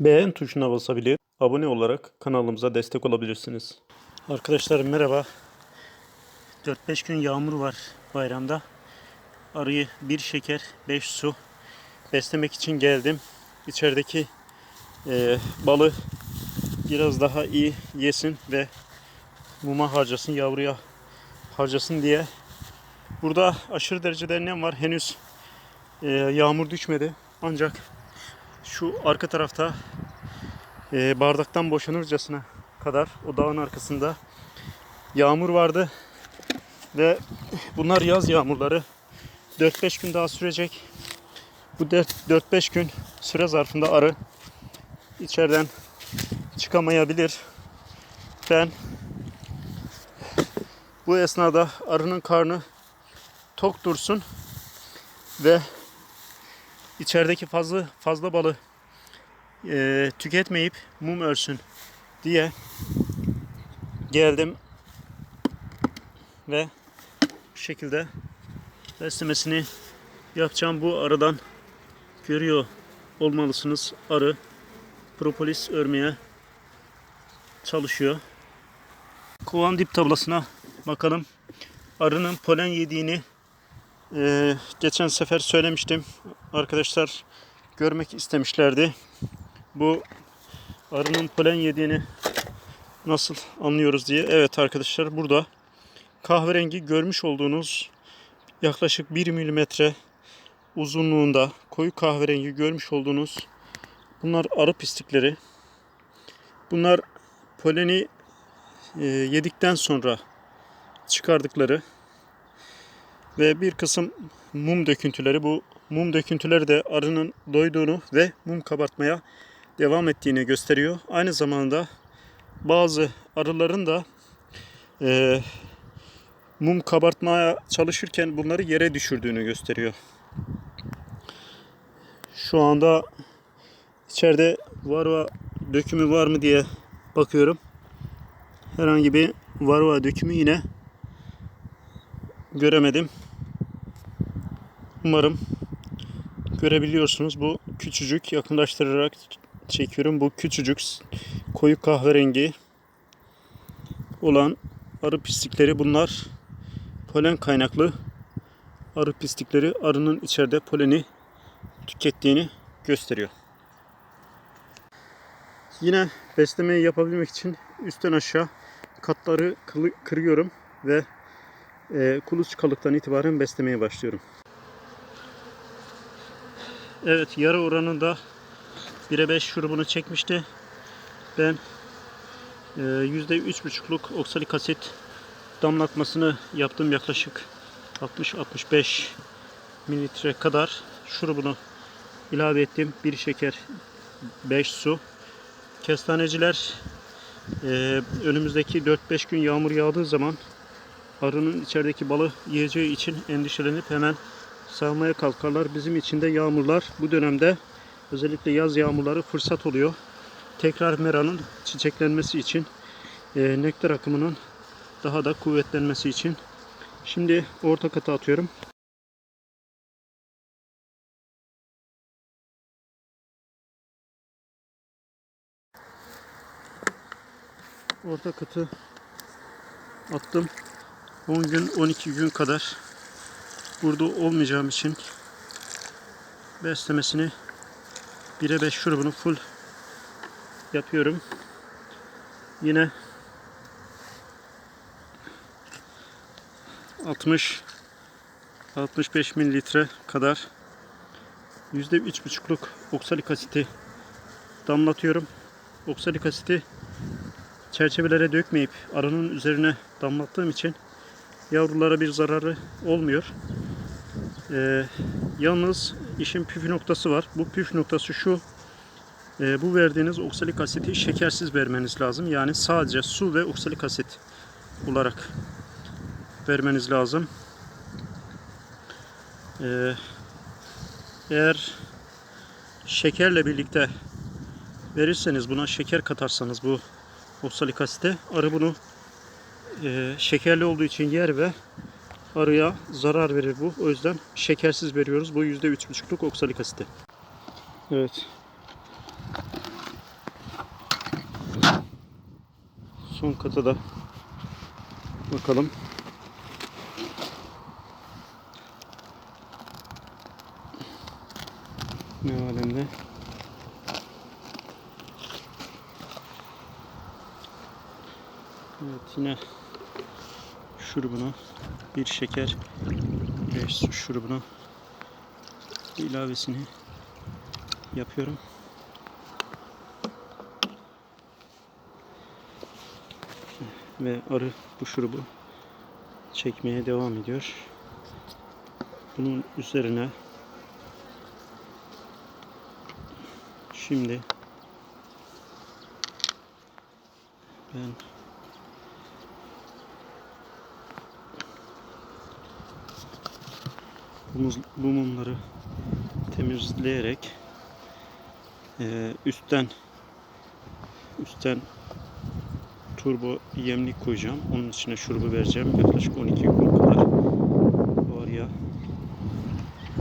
Beğen tuşuna basabilir, abone olarak kanalımıza destek olabilirsiniz. Arkadaşlar merhaba. 4-5 gün yağmur var bayramda. Arıyı bir şeker, 5 su beslemek için geldim. İçerideki e, balı biraz daha iyi yesin ve muma harcasın, yavruya harcasın diye. Burada aşırı derecede nem var. Henüz e, yağmur düşmedi. Ancak şu arka tarafta e, bardaktan boşanırcasına kadar o dağın arkasında yağmur vardı ve bunlar yaz yağmurları 4-5 gün daha sürecek. Bu 4-5 gün süre zarfında arı içeriden çıkamayabilir. Ben bu esnada arının karnı tok dursun ve içerideki fazla fazla balı e, tüketmeyip mum ölsün diye geldim ve bu şekilde beslemesini yapacağım. Bu aradan görüyor olmalısınız. Arı propolis örmeye çalışıyor. Kovan dip tablasına bakalım. Arının polen yediğini e, geçen sefer söylemiştim. Arkadaşlar görmek istemişlerdi. Bu arının polen yediğini nasıl anlıyoruz diye. Evet arkadaşlar burada kahverengi görmüş olduğunuz yaklaşık 1 milimetre uzunluğunda koyu kahverengi görmüş olduğunuz bunlar arı pislikleri. Bunlar poleni e, yedikten sonra çıkardıkları ve bir kısım mum döküntüleri. Bu mum döküntüleri de arının doyduğunu ve mum kabartmaya devam ettiğini gösteriyor. Aynı zamanda bazı arıların da e, mum kabartmaya çalışırken bunları yere düşürdüğünü gösteriyor. Şu anda içeride varva dökümü var mı diye bakıyorum. Herhangi bir varva dökümü yine göremedim. Umarım görebiliyorsunuz. Bu küçücük yakınlaştırarak çekiyorum. Bu küçücük koyu kahverengi olan arı pislikleri bunlar polen kaynaklı arı pislikleri arının içeride poleni tükettiğini gösteriyor. Yine beslemeyi yapabilmek için üstten aşağı katları kırıyorum ve e, kuluçkalıktan itibaren beslemeye başlıyorum. Evet yarı oranında 1'e 5 şurubunu çekmişti. Ben e, %3,5'luk oksalik asit damlatmasını yaptım yaklaşık 60-65 mililitre kadar şurubunu ilave ettim. 1 şeker 5 su. Kestaneciler e, önümüzdeki 4-5 gün yağmur yağdığı zaman arının içerideki balı yiyeceği için endişelenip hemen sağmaya kalkarlar. Bizim için de yağmurlar bu dönemde özellikle yaz yağmurları fırsat oluyor. Tekrar meranın çiçeklenmesi için, e, nektar akımının daha da kuvvetlenmesi için. Şimdi orta kata atıyorum. Orta katı attım. 10 gün 12 gün kadar burada olmayacağım için beslemesini 1'e 5 şurubunu full yapıyorum. Yine 60 65 mililitre kadar %3,5'luk oksalik asiti damlatıyorum. Oksalik asiti çerçevelere dökmeyip arının üzerine damlattığım için yavrulara bir zararı olmuyor. Ee, yalnız işin püf noktası var. Bu püf noktası şu. Ee, bu verdiğiniz oksalik asiti şekersiz vermeniz lazım. Yani sadece su ve oksalik asit olarak vermeniz lazım. Ee, eğer şekerle birlikte verirseniz buna şeker katarsanız bu oksalik asite arı bunu e, şekerli olduğu için yer ve arıya zarar verir bu. O yüzden şekersiz veriyoruz. Bu %3,5'luk oksalik asiti. Evet. Son kata da bakalım. Ne alemde? Evet yine şurubunu bir şeker ve su şurubunu ilavesini yapıyorum. Ve arı bu şurubu çekmeye devam ediyor. Bunun üzerine şimdi ben bu, mumları temizleyerek eee, üstten üstten turbo yemlik koyacağım. Onun içine şurubu vereceğim. Yaklaşık 12 gün kadar bu araya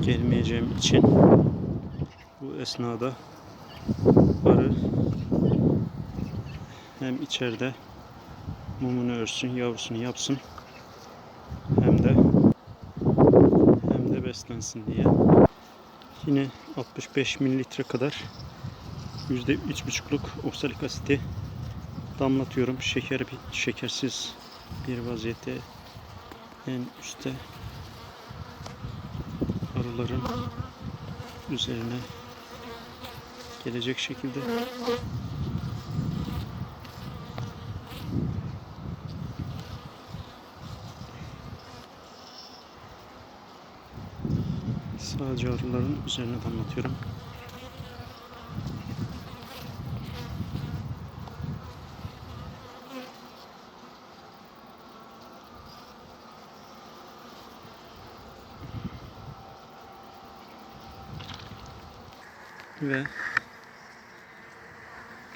gelmeyeceğim için bu esnada arı hem içeride mumunu örsün, yavrusunu yapsın hem de hem de beslensin diye. Yine 65 mililitre kadar %3,5'luk oksalik asiti damlatıyorum. Şeker şekersiz bir vaziyette en üstte arıların üzerine gelecek şekilde sadece arıların üzerine damlatıyorum. Ve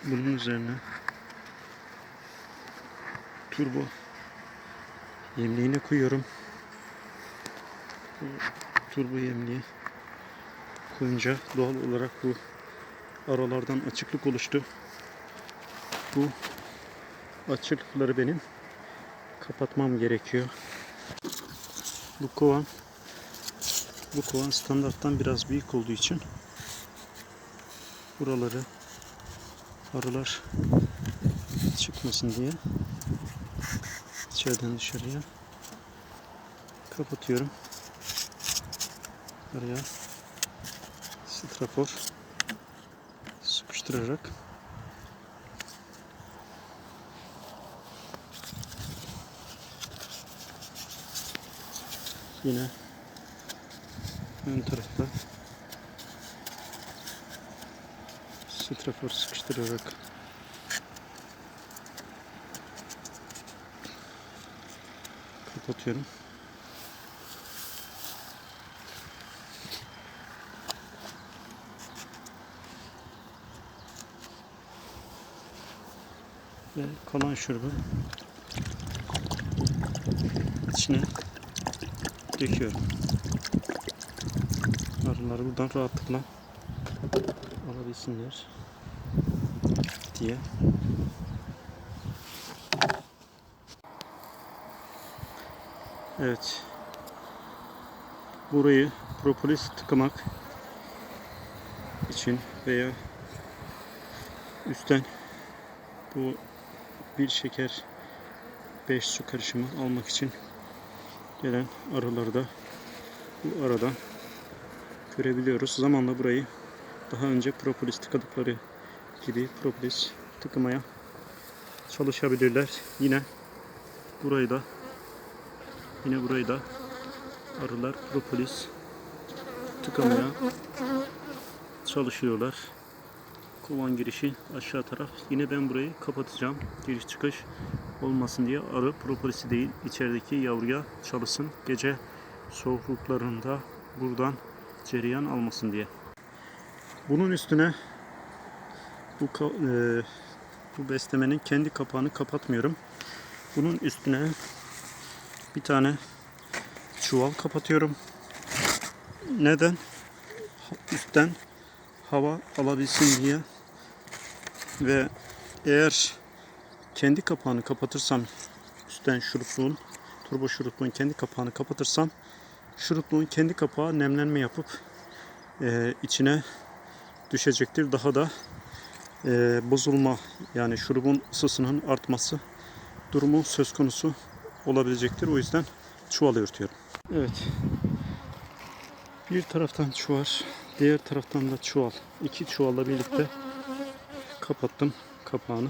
bunun üzerine turbo yemliğine koyuyorum. Turbo yemliği koyunca doğal olarak bu aralardan açıklık oluştu. Bu açıklıkları benim kapatmam gerekiyor. Bu kovan bu kovan standarttan biraz büyük olduğu için buraları arılar çıkmasın diye içeriden dışarıya kapatıyorum. Araya strafor. Sıkıştırarak. Yine ön tarafta. Strafor sıkıştırarak. Kapatıyorum. Ve kalan şurubu içine döküyorum. Arılar buradan rahatlıkla alabilsinler diye. Evet. Burayı propolis tıkamak için veya üstten bu bir şeker 5 su karışımı almak için gelen arıları da bu aradan görebiliyoruz. Zamanla burayı daha önce propolis tıkadıkları gibi propolis tıkamaya çalışabilirler. Yine burayı da yine burayı da arılar propolis tıkamaya çalışıyorlar. Kovan girişi aşağı taraf. Yine ben burayı kapatacağım. Giriş çıkış olmasın diye arı propolisi değil içerideki yavruya çalışsın. Gece soğukluklarında buradan cereyan almasın diye. Bunun üstüne bu e, bu beslemenin kendi kapağını kapatmıyorum. Bunun üstüne bir tane çuval kapatıyorum. Neden? Üstten hava alabilsin diye ve eğer kendi kapağını kapatırsam üstten şurupluğun turbo şurupluğun kendi kapağını kapatırsam şurupluğun kendi kapağı nemlenme yapıp e, içine düşecektir. Daha da e, bozulma yani şurubun ısısının artması durumu söz konusu olabilecektir. O yüzden çuval örtüyorum. Evet. Bir taraftan çuval, diğer taraftan da çuval. İki çuvalla birlikte kapattım kapağını.